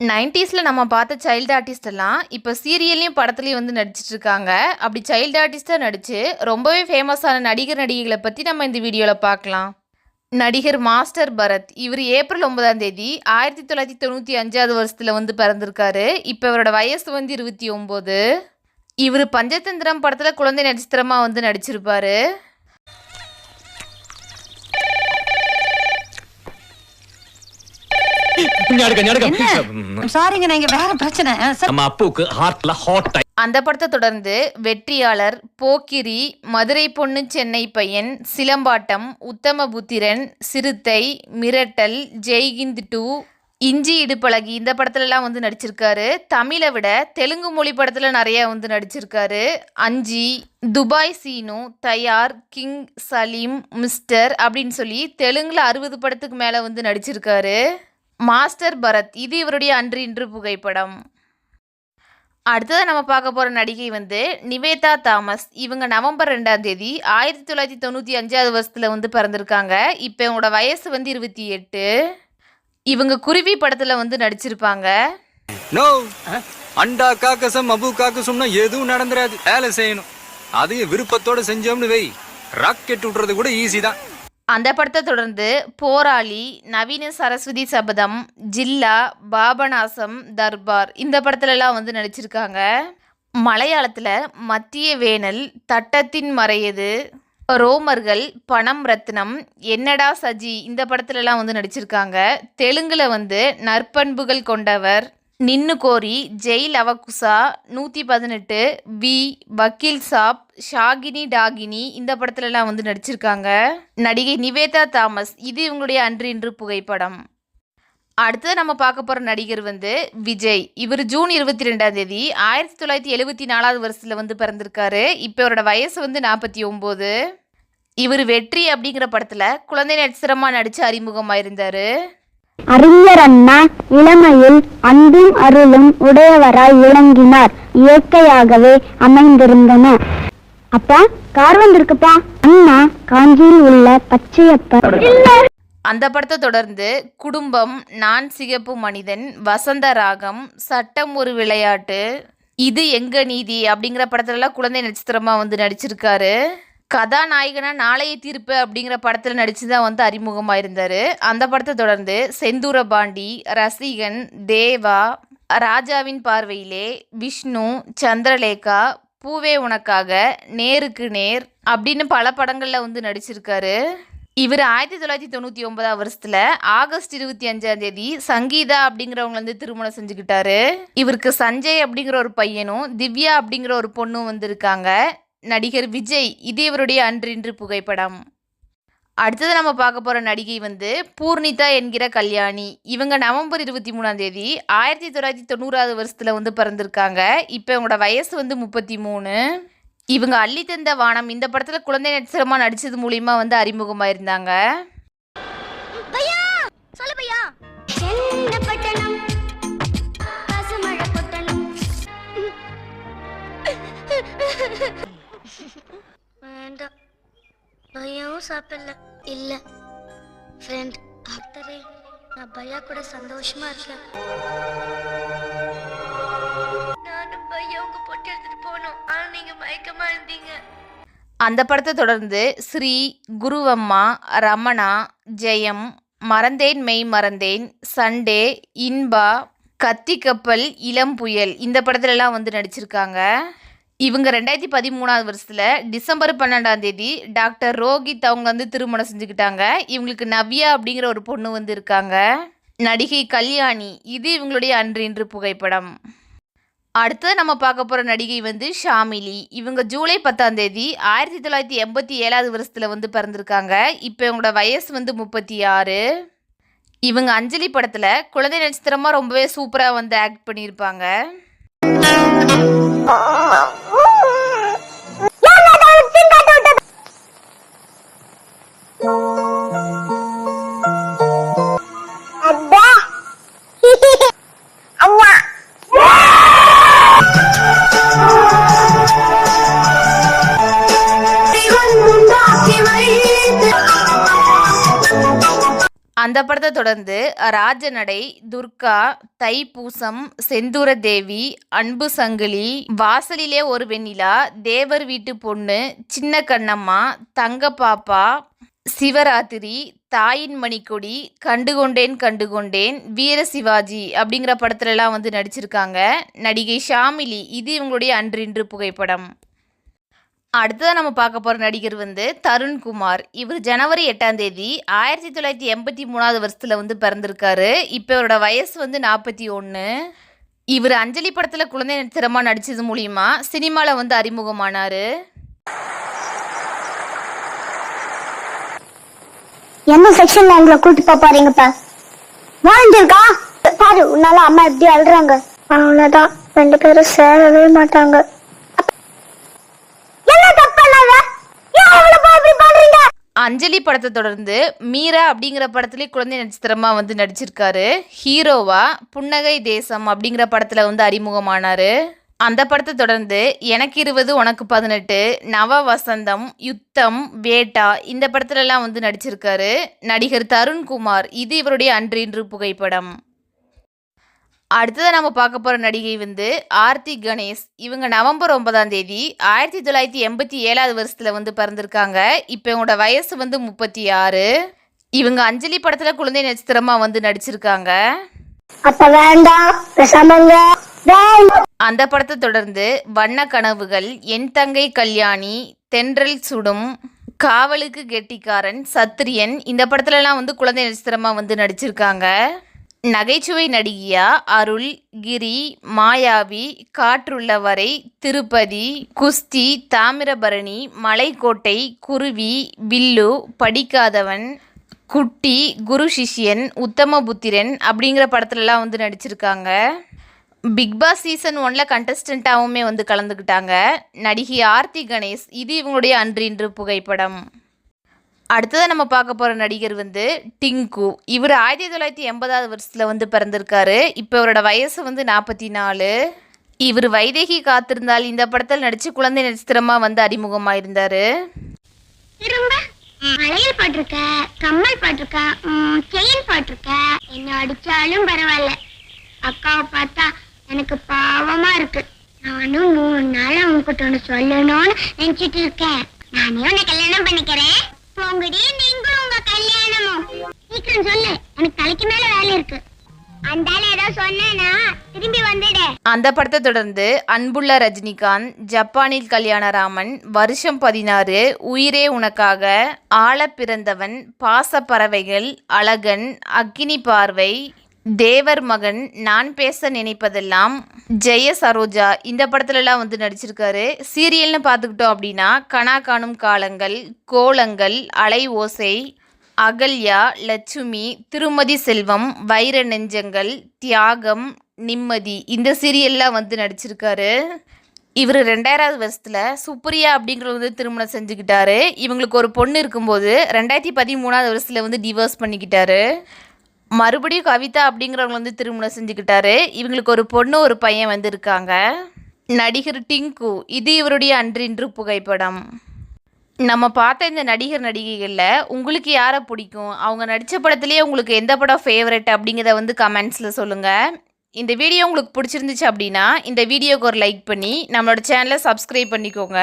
நைன்டிஸில் நம்ம பார்த்த சைல்டு ஆர்டிஸ்டெல்லாம் இப்போ சீரியல்லையும் படத்துலையும் வந்து நடிச்சிட்டு இருக்காங்க அப்படி சைல்டு ஆர்டிஸ்ட்டாக நடித்து ரொம்பவே ஃபேமஸான நடிகர் நடிகைகளை பற்றி நம்ம இந்த வீடியோவில் பார்க்கலாம். நடிகர் மாஸ்டர் பரத் இவர் ஏப்ரல் ஒன்பதாம் தேதி ஆயிரத்தி தொள்ளாயிரத்தி தொண்ணூற்றி அஞ்சாவது வருஷத்தில் வந்து பிறந்திருக்காரு. இப்போ இவரோட வயசு வந்து இருபத்தி ஒம்பது. இவர் பஞ்சதந்திரம் படத்தில் குழந்தை நட்சத்திரமாக வந்து நடிச்சிருப்பாரு. சாரிங்க நீங்க வேற பிரச்சனை. நம்ம ஹார்ட்ல ஹாட் அந்த படத்தை தொடர்ந்து வெற்றியாளர் போக்கிரி மதுரை பொண்ணு சென்னை பையன் சிலம்பாட்டம் உத்தமபுத்திரன் சிறுத்தை மிரட்டல் ஜெய்ஹிந்த் டூ இஞ்சி இடுப்பழகி இந்த படத்துலலாம் வந்து நடிச்சிருக்காரு. தமிழை விட தெலுங்கு மொழி படத்தில் நிறைய வந்து நடிச்சிருக்காரு. அஞ்சி துபாய் சீனு தயார் கிங் சலீம் மிஸ்டர் அப்படின்னு சொல்லி தெலுங்குல அறுபது படத்துக்கு மேலே வந்து நடிச்சிருக்காரு. மாஸ்டர் பரத் இது இவருடைய அன்று இன்று புகைப்படம். அடுத்ததாக நம்ம பார்க்க போகிற நடிகை வந்து நிவேதா தாமஸ். இவங்க நவம்பர் ரெண்டாம் தேதி ஆயிரத்தி தொள்ளாயிரத்தி தொண்ணூற்றி அஞ்சாவது வருஷத்தில் வந்து பிறந்திருக்காங்க. இப்போ இவங்களோட வயசு வந்து இருபத்தி எட்டு. இவங்க குருவி படத்தில் வந்து நடிச்சிருப்பாங்க. நோ அண்டா காக்கசம் அபு காக்கசம்னா எதுவும் நடந்துராது. வேலை செய்யணும். அதையும் விருப்பத்தோடு செஞ்சோம்னு வை. ராக்கெட் விட்றது கூட ஈஸி தான். அந்த படத்தை தொடர்ந்து போராளி நவீன சரஸ்வதி சபதம் ஜில்லா பாபநாசம் தர்பார் இந்த படத்துலலாம் வந்து நடிச்சிருக்காங்க. மலையாளத்தில் மத்திய வேனல் தட்டத்தின் மறையது ரோமர்கள் பணம் ரத்னம் என்னடா சஜி இந்த படத்துலலாம் வந்து நடிச்சிருக்காங்க. தெலுங்கில் வந்து நற்பண்புகள் கொண்டவர் நின்னு கோரி ஜெயில் அவகுசா நூற்றி பதினெட்டு வி வக்கீல் சாப் ஷாகினி டாகினி இந்த படத்துலலாம் வந்து நடிச்சிருக்காங்க. நடிகை நிவேதா தாமஸ் இது இவங்களுடைய அன்று இன்று புகைப்படம். அடுத்தது நம்ம பார்க்க போகிற நடிகர் வந்து விஜய். இவர் ஜூன் இருபத்தி ரெண்டாம் தேதி ஆயிரத்தி தொள்ளாயிரத்தி எழுபத்தி நாலாவது வருஷத்தில் வந்து பிறந்திருக்காரு. இப்போ இவரோட வயசு வந்து நாற்பத்தி ஒம்பது இவர் வெற்றி அப்படிங்கிற படத்தில் குழந்தை நட்சத்திரமாக நடித்து அறிமுகமாயிருந்தார். அறிஞர் அண்ணா இளமையில் அன்பும் அருளும் உடையவராய் விளங்கினார். இயற்கையாகவே அமைந்திருந்தன. அப்பா கார் வந்திருக்குப்பா. அண்ணா காஞ்சியில் உள்ள பச்சையப்பா. அந்த படத்தை தொடர்ந்து குடும்பம் நான் சிகப்பு மனிதன் வசந்த ராகம் சட்டம் ஒரு விளையாட்டு இது எங்க நீதி அப்படிங்கிற படத்துலலாம் குழந்தை நட்சத்திரமாக வந்து நடிச்சிருக்காரு. கதாநாயகனா நாளைய தீர்ப்பு அப்படிங்கிற படத்தில் நடித்து தான் வந்து அறிமுகமாக இருந்தார் அந்த படத்தை தொடர்ந்து செந்தூர பாண்டி ரசிகன் தேவா ராஜாவின் பார்வையிலே விஷ்ணு சந்திரலேகா பூவே உனக்காக நேருக்கு நேர் அப்படின்னு பல படங்களில் வந்து நடிச்சிருக்காரு. இவர் ஆயிரத்தி தொள்ளாயிரத்தி தொண்ணூற்றி ஒன்பதாம் வருஷத்தில் ஆகஸ்ட் இருபத்தி அஞ்சாம் தேதி சங்கீதா அப்படிங்கிறவங்க வந்து திருமணம் செஞ்சுக்கிட்டாரு. இவருக்கு சஞ்சய் அப்படிங்கிற ஒரு பையனும் திவ்யா அப்படிங்கிற ஒரு பொண்ணும் வந்திருக்காங்க. நடிகர் விஜய் இது இவருடைய அன்றின்று புகைப்படம். அடுத்தது நம்ம பார்க்க போகிற நடிகை வந்து பூர்ணிதா என்கிற கல்யாணி. இவங்க நவம்பர் இருபத்தி மூணாம் தேதி ஆயிரத்தி தொள்ளாயிரத்தி தொண்ணூறாவது வருஷத்தில் வந்து பிறந்திருக்காங்க. இப்போ இவங்களோட வயசு வந்து முப்பத்தி மூணு. இவங்க அள்ளி தந்த வானம் இந்த படத்தில் குழந்தை நட்சத்திரமாக நடித்தது மூலிமா வந்து அறிமுகமாயிருந்தாங்க. வேண்டாம். பையாவும் சாப்பிடல. இல்ல. ஃப்ரெண்ட் டாக்டரே நான் பையா கூட சந்தோஷமா இருக்கேன். நானும் பையா உங்க பொட்டு எடுத்துட்டு போனோம் ஆனா நீங்க மயக்கமா இருந்தீங்க. அந்த படத்தை தொடர்ந்து ஸ்ரீ குருவம்மா ரமணா ஜெயம் மறந்தேன் மெய் மறந்தேன் சண்டே இன்பா கத்தி கப்பல் இளம் புயல் இந்த படத்துலலாம் வந்து நடிச்சிருக்காங்க. இவங்க ரெண்டாயிரத்தி பதிமூணாவது வருஷத்தில் டிசம்பர் பன்னெண்டாம் தேதி டாக்டர் ரோஹித் அவங்க வந்து திருமணம் செஞ்சுக்கிட்டாங்க. இவங்களுக்கு நவ்யா அப்படிங்கிற ஒரு பொண்ணு வந்து இருக்காங்க. நடிகை கல்யாணி இது இவங்களுடைய அன்று இன்று புகைப்படம். அடுத்தது நம்ம பார்க்க போகிற நடிகை வந்து ஷாமிலி. இவங்க ஜூலை பத்தாம் தேதி ஆயிரத்தி தொள்ளாயிரத்தி எண்பத்தி ஏழாவது வருஷத்தில் வந்து பிறந்திருக்காங்க. இப்போ இவங்களோட வயசு வந்து முப்பத்தி ஆறு. இவங்க அஞ்சலி படத்தில் குழந்தை நட்சத்திரமாக ரொம்பவே சூப்பராக வந்து ஆக்ட் பண்ணியிருப்பாங்க. 연락을 생각도 அந்த படத்தை தொடர்ந்து ராஜநடை துர்கா தைப்பூசம் செந்தூர தேவி அன்பு சங்கிலி வாசலிலே ஒரு வெண்ணிலா தேவர் வீட்டு பொண்ணு சின்ன கண்ணம்மா தங்க பாப்பா சிவராத்திரி தாயின் மணிக்கொடி கண்டுகொண்டேன் கண்டுகொண்டேன் வீர சிவாஜி அப்படிங்கிற படத்துலலாம் வந்து நடிச்சிருக்காங்க. நடிகை ஷாமிலி இது இவங்களுடைய அன்றின்று புகைப்படம். அடுத்ததாக நம்ம பார்க்க போகிற நடிகர் வந்து தருண்குமார். இவர் ஜனவரி எட்டாம் தேதி ஆயிரத்தி தொள்ளாயிரத்தி எண்பத்தி மூணாவது வருஷத்தில் வந்து பிறந்திருக்காரு. இப்போ இவரோட வயசு வந்து நாற்பத்தி ஒன்று இவர் அஞ்சலி படத்தில் குழந்தை நட்சத்திரமாக நடித்தது மூலிமா சினிமாவில் வந்து அறிமுகமானார். என்ன செக்ஷன்ல எங்களை கூட்டு பாப்பாருங்கப்பா வாழ்ந்துருக்கா பாரு உன்னால அம்மா எப்படி அழுறாங்க. அவ்வளவுதான். ரெண்டு பேரும் சேரவே மாட்டாங்க. அஞ்சலி படத்தை தொடர்ந்து மீரா அப்படிங்கிற படத்துலேயே குழந்தை நட்சத்திரமாக வந்து நடிச்சிருக்காரு. ஹீரோவா புன்னகை தேசம் அப்படிங்கிற படத்தில் வந்து அறிமுகமானார். அந்த படத்தை தொடர்ந்து எனக்கு இருபது உனக்கு பதினெட்டு நவ வசந்தம் யுத்தம் வேட்டா இந்த படத்துலலாம் வந்து நடிச்சிருக்காரு. நடிகர் தருண்குமார் இது இவருடைய அன்றின்று புகைப்படம். அடுத்ததாக நம்ம பார்க்க போகிற நடிகை வந்து ஆர்த்தி கணேஷ். இவங்க நவம்பர் ஒன்பதாம் தேதி ஆயிரத்தி தொள்ளாயிரத்தி எண்பத்தி ஏழாவது வருஷத்தில் வந்து பிறந்திருக்காங்க. இப்போ இவங்களோட வயசு வந்து முப்பத்தி ஆறு இவங்க அஞ்சலி படத்தில் குழந்தை நட்சத்திரமாக வந்து நடிச்சிருக்காங்க. அந்த படத்தை தொடர்ந்து வண்ண கனவுகள் என் தங்கை கல்யாணி தென்றல் சுடும் காவலுக்கு கெட்டிக்காரன் சத்திரியன் இந்த படத்துலலாம் வந்து குழந்தை நட்சத்திரமாக வந்து நடிச்சிருக்காங்க. நகைச்சுவை நடிகையா அருள் கிரி மாயாவி காற்றுள்ளவரை திருப்பதி குஸ்தி தாமிரபரணி மலைக்கோட்டை குருவி வில்லு படிக்காதவன் குட்டி குரு சிஷ்யன் உத்தமபுத்திரன் அப்படிங்கிற படத்துலலாம் வந்து நடிச்சிருக்காங்க. பிக்பாஸ் சீசன் ஒன்ல கண்டஸ்டண்ட்டாகவுமே வந்து கலந்துக்கிட்டாங்க. நடிகை ஆர்த்தி கணேஷ் இது இவங்களுடைய அன்றின்று புகைப்படம். அடுத்ததாக நம்ம பார்க்க போகிற நடிகர் வந்து டிங்கு. இவர் ஆயிரத்தி தொள்ளாயிரத்தி எண்பதாவது வருஷத்தில் வந்து பிறந்திருக்காரு. இப்போ இவரோட வயசு வந்து நாற்பத்தி நாலு. இவர் வைதேகி காத்திருந்தால் இந்த படத்தில் நடித்து குழந்தை நட்சத்திரமாக வந்து அறிமுகமாக இருந்தார் மலையில் பாட்டிருக்க கம்மல் பாட்டிருக்க செயின் பாட்டிருக்க. என்ன அடிச்சாலும் பரவாயில்ல. அக்காவை பார்த்தா எனக்கு பாவமா இருக்கு. நானும் மூணு நாள் உங்ககிட்ட ஒன்று சொல்லணும்னு நினைச்சிட்டு இருக்கேன். நானே உன்னை கல்யாணம் பண்ணிக்கிறேன். போங்கடி நீங்களும் உங்க கல்யாணமும். சீக்கிரம் சொல்லு எனக்கு தலைக்கு மேல வேலை இருக்கு. அந்த ஏதோ சொன்னேனா திரும்பி வந்துடு. அந்த படத்தை தொடர்ந்து அன்புள்ள ரஜினிகாந்த் ஜப்பானில் கல்யாணராமன் வருஷம் பதினாறு உயிரே உனக்காக ஆழ பிறந்தவன் பாச பறவைகள் அழகன் அக்கினி பார்வை தேவர் மகன் நான் பேச நினைப்பதெல்லாம் ஜெய சரோஜா இந்த படத்துலலாம் வந்து நடிச்சிருக்காரு. சீரியல்னு பார்த்துக்கிட்டோம் அப்படின்னா கனா காணும் காலங்கள் கோலங்கள் அலை ஓசை அகல்யா லட்சுமி திருமதி செல்வம் வைர நெஞ்சங்கள் தியாகம் நிம்மதி இந்த சீரியல்லாம் வந்து நடிச்சிருக்காரு. இவர் ரெண்டாயிராவது வருஷத்தில் சுப்ரியா அப்படிங்கிறவங்க வந்து திருமணம் செஞ்சுக்கிட்டாரு. இவங்களுக்கு ஒரு பொண்ணு இருக்கும்போது ரெண்டாயிரத்தி பதிமூணாவது வருஷத்தில் வந்து டிவோர்ஸ் பண்ணிக்கிட்டாரு. மறுபடியும் கவிதா அப்படிங்கிறவங்க வந்து திருமணம் செஞ்சுக்கிட்டாரு. இவங்களுக்கு ஒரு பொண்ணு ஒரு பையன் வந்து இருக்காங்க நடிகர் டிங்கு இது இவருடைய அன்றின்று புகைப்படம். நம்ம பார்த்த இந்த நடிகர் நடிகைகளில் உங்களுக்கு யாரை பிடிக்கும்? அவங்க நடித்த படத்துலேயே உங்களுக்கு எந்த படம் ஃபேவரட் அப்படிங்கிறத வந்து கமெண்ட்ஸில் சொல்லுங்கள் இந்த வீடியோ உங்களுக்கு பிடிச்சிருந்துச்சு அப்படின்னா இந்த வீடியோக்கு ஒரு லைக் பண்ணி நம்மளோட சேனலை சப்ஸ்கிரைப் பண்ணிக்கோங்க.